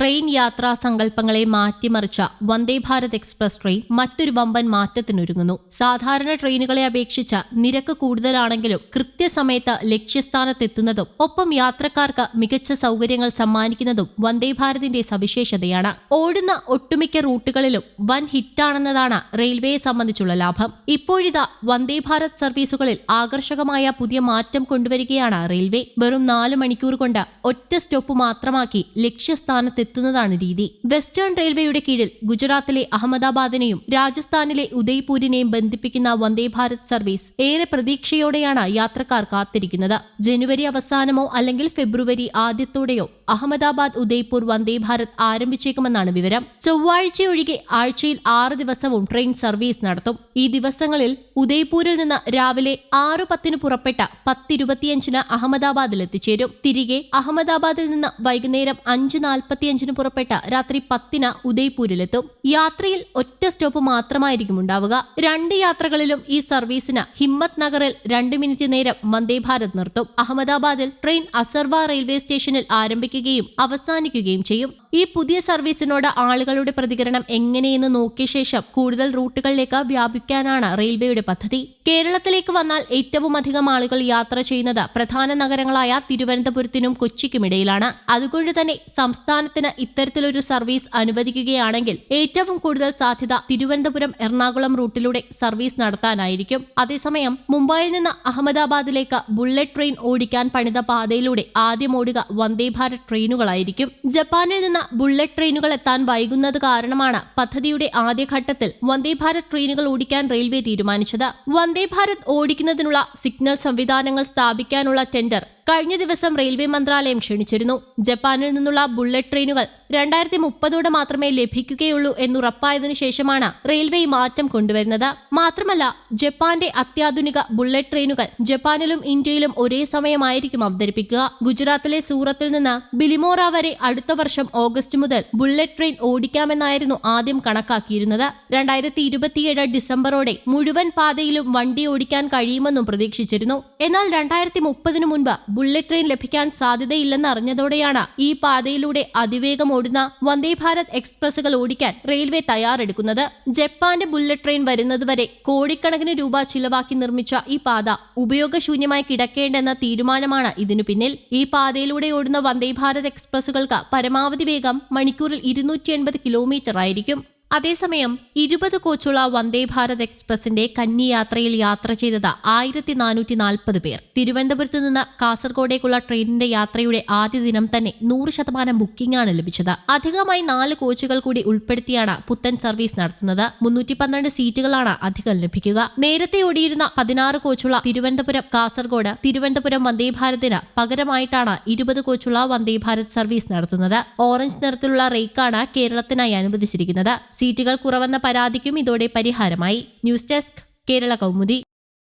Train യാത്രാ സങ്കല്പങ്ങളെ മാറ്റിമറിച്ച വന്ദേ ഭാരത് എക്സ്പ്രസ് ട്രെയിൻ മറ്റൊരു വമ്പൻ മാറ്റത്തിനൊരുങ്ങുന്നു. സാധാരണ ട്രെയിനുകളെ അപേക്ഷിച്ച നിരക്ക് കൂടുതലാണെങ്കിലും കൃത്യസമയത്ത് ലക്ഷ്യസ്ഥാനത്തെത്തുന്നതും ഒപ്പം യാത്രക്കാർക്ക് മികച്ച സൗകര്യങ്ങൾ സമ്മാനിക്കുന്നതും വന്ദേ ഭാരതിന്റെ സവിശേഷതയാണ്. ഓടുന്ന ഒട്ടുമിക്ക റൂട്ടുകളിലും വൻ ഹിറ്റാണെന്നതാണ് റെയിൽവേയെ സംബന്ധിച്ചുള്ള ലാഭം. ഇപ്പോഴിതാ വന്ദേ ഭാരത് സർവീസുകളിൽ ആകർഷകമായ പുതിയ മാറ്റം കൊണ്ടുവരികയാണ് റെയിൽവേ. വെറും നാല് മണിക്കൂർ കൊണ്ട് ഒറ്റ സ്റ്റോപ്പ് മാത്രമാക്കി ലക്ഷ്യസ്ഥാനത്തെത്തുന്നതാണ് രീതി. വെസ്റ്റേൺ റെയിൽവേയുടെ കീഴിൽ ഗുജറാത്തിലെ അഹമ്മദാബാദിനെയും രാജസ്ഥാനിലെ ഉദയ്പൂരിനെയും ബന്ധിപ്പിക്കുന്ന വന്ദേ ഭാരത് സർവീസ് ഏറെ പ്രതീക്ഷയോടെയാണ് യാത്രക്കാർ കാത്തിരിക്കുന്നത്. ജനുവരി അവസാനമോ അല്ലെങ്കിൽ ഫെബ്രുവരി ആദ്യത്തോടെയോ അഹമ്മദാബാദ് ഉദയ്പൂർ വന്ദേ ഭാരത് ആരംഭിച്ചേക്കുമെന്നാണ് വിവരം. ചൊവ്വാഴ്ചയൊഴികെ ആഴ്ചയിൽ ആറ് ദിവസവും ട്രെയിൻ സർവീസ് നടത്തും. ഈ ദിവസങ്ങളിൽ ഉദയ്പൂരിൽ നിന്ന് രാവിലെ ആറു പത്തിന് പുറപ്പെട്ട പത്തിരുപത്തിയഞ്ചിന് അഹമ്മദാബാദിൽ എത്തിച്ചേരും. തിരികെ അഹമ്മദാബാദിൽ നിന്ന് വൈകുന്നേരം അഞ്ച് നാൽപ്പത്തിയഞ്ചിന് പുറപ്പെട്ട രാത്രി പത്തിന് ഉദയ്പൂരിലെത്തും. യാത്രയിൽ ഒറ്റ സ്റ്റോപ്പ് മാത്രമായിരിക്കും ഉണ്ടാവുക. രണ്ട് യാത്രകളിലും ഈ സർവീസിന് ഹിമ്മത് നഗറിൽ രണ്ട് മിനിറ്റ് നേരം വന്ദേ ഭാരത് നിർത്തും. അഹമ്മദാബാദിൽ ട്രെയിൻ അസർവ റെയിൽവേ സ്റ്റേഷനിൽ ആരംഭിക്കുകയും അവസാനിക്കുകയും ചെയ്യും. ഈ പുതിയ സർവീസിനോട് ആളുകളുടെ പ്രതികരണം എങ്ങനെയെന്ന് നോക്കിയ ശേഷം കൂടുതൽ റൂട്ടുകളിലേക്ക് വ്യാപിക്കാനാണ് റെയിൽവേയുടെ പദ്ധതി. കേരളത്തിലേക്ക് വന്നാൽ ഏറ്റവും അധികം ആളുകൾ യാത്ര ചെയ്യുന്നത് പ്രധാന നഗരങ്ങളായ തിരുവനന്തപുരത്തിനും കൊച്ചിക്കുമിടയിലാണ് അതുകൊണ്ട് തന്നെ സംസ്ഥാനത്തിന് ഇത്തരത്തിലൊരു സർവീസ് അനുവദിക്കുകയാണെങ്കിൽ ഏറ്റവും കൂടുതൽ സാധ്യത തിരുവനന്തപുരം എറണാകുളം റൂട്ടിലൂടെ സർവീസ് നടത്താനായിരിക്കും. അതേസമയം മുംബൈയിൽ നിന്ന് അഹമ്മദാബാദിലേക്ക് ബുള്ളറ്റ് ട്രെയിൻ ഓടിക്കാൻ പണിത പാതയിലൂടെ ആദ്യം ഓടുക വന്ദേ ഭാരത് ട്രെയിനുകളായിരിക്കും. ജപ്പാനിൽ നിന്ന് ബുള്ളറ്റ് ട്രെയിനുകൾ എത്താൻ വൈകുന്നത് കാരണമാണ് പദ്ധതിയുടെ ആദ്യഘട്ടത്തിൽ വന്ദേ ഭാരത് ട്രെയിനുകൾ ഓടിക്കാൻ റെയിൽവേ തീരുമാനിച്ചത്. വന്ദേ ഭാരത് ഓടിക്കുന്നതിനുള്ള സിഗ്നൽ സംവിധാനങ്ങൾ സ്ഥാപിക്കാനുള്ള ടെൻഡർ കഴിഞ്ഞ ദിവസം റെയിൽവേ മന്ത്രാലയം ക്ഷണിച്ചിരുന്നു. ജപ്പാനിൽ നിന്നുള്ള ബുള്ളറ്റ് ട്രെയിനുകൾ രണ്ടായിരത്തി മുപ്പതോടെ മാത്രമേ ലഭിക്കുകയുള്ളൂ എന്നുറപ്പായതിനു ശേഷമാണ് റെയിൽവേ മാറ്റം കൊണ്ടുവരുന്നത്. മാത്രമല്ല ജപ്പാന്റെ അത്യാധുനിക ബുള്ളറ്റ് ട്രെയിനുകൾ ജപ്പാനിലും ഇന്ത്യയിലും ഒരേ സമയമായിരിക്കും അവതരിപ്പിക്കുക. ഗുജറാത്തിലെ സൂറത്തിൽ നിന്ന് ബിലിമോറ വരെ അടുത്ത വർഷം ഓഗസ്റ്റ് മുതൽ ബുള്ളറ്റ് ട്രെയിൻ ഓടിക്കാമെന്നായിരുന്നു ആദ്യം കണക്കാക്കിയിരുന്നത്. രണ്ടായിരത്തി ഇരുപത്തിയേഴ് ഡിസംബറോടെ മുഴുവൻ പാതയിലും വണ്ടി ഓടിക്കാൻ കഴിയുമെന്നും പ്രതീക്ഷിച്ചിരുന്നു. എന്നാൽ രണ്ടായിരത്തി മുപ്പതിനു മുൻപ് ബുള്ളറ്റ് ട്രെയിൻ ലഭിക്കാൻ സാധ്യതയില്ലെന്ന് അറിഞ്ഞതോടെയാണ് ഈ പാതയിലൂടെ അതിവേഗം ഓടുന്ന വന്ദേ ഭാരത് എക്സ്പ്രസുകൾ ഓടിക്കാൻ റെയിൽവേ തയ്യാറെടുക്കുന്നത്. ജപ്പാന്റെ ബുള്ളറ്റ് ട്രെയിൻ വരുന്നതുവരെ കോടിക്കണക്കിന് രൂപ ചിലവാക്കി നിർമ്മിച്ച ഈ പാത ഉപയോഗശൂന്യമായി കിടക്കേണ്ടെന്ന തീരുമാനമാണ് ഇതിനു പിന്നിൽ. ഈ പാതയിലൂടെ ഓടുന്ന വന്ദേ ഭാരത് എക്സ്പ്രസുകൾക്ക് പരമാവധി വേഗം മണിക്കൂറിൽ ഇരുന്നൂറ്റി എൺപത് കിലോമീറ്റർ ആയിരിക്കും അതേസമയം ഇരുപത് കോച്ചുള്ള വന്ദേ ഭാരത് എക്സ്പ്രസിന്റെ കന്നി യാത്രയിൽ യാത്ര ചെയ്തത് ആയിരത്തി നാനൂറ്റി നാൽപ്പത് പേർ. തിരുവനന്തപുരത്ത് നിന്ന് കാസർഗോഡേക്കുള്ള ട്രെയിനിന്റെ യാത്രയുടെ ആദ്യ ദിനം തന്നെ നൂറ് ശതമാനം ബുക്കിംഗാണ് ലഭിച്ചത്. അധികമായി നാല് കോച്ചുകൾ കൂടി ഉൾപ്പെടുത്തിയാണ് പുത്തൻ സർവീസ് നടത്തുന്നത്. മുന്നൂറ്റി പന്ത്രണ്ട് സീറ്റുകളാണ് അധികം ലഭിക്കുക. നേരത്തെ ഓടിയിരുന്ന പതിനാറ് കോച്ചുള്ള തിരുവനന്തപുരം കാസർഗോഡ് തിരുവനന്തപുരം വന്ദേ ഭാരതിന് പകരമായിട്ടാണ് ഇരുപത് കോച്ചുള്ള വന്ദേ ഭാരത് സർവീസ് നടത്തുന്നത്. ഓറഞ്ച് നിറത്തിലുള്ള റേക്കാണ് കേരളത്തിനായി അനുവദിച്ചിരിക്കുന്നത്. സീറ്റുകൾ കുറവെന്ന പരാതിക്കും ഇതോടെ പരിഹാരമായി. News desk Kerala Kaumudi.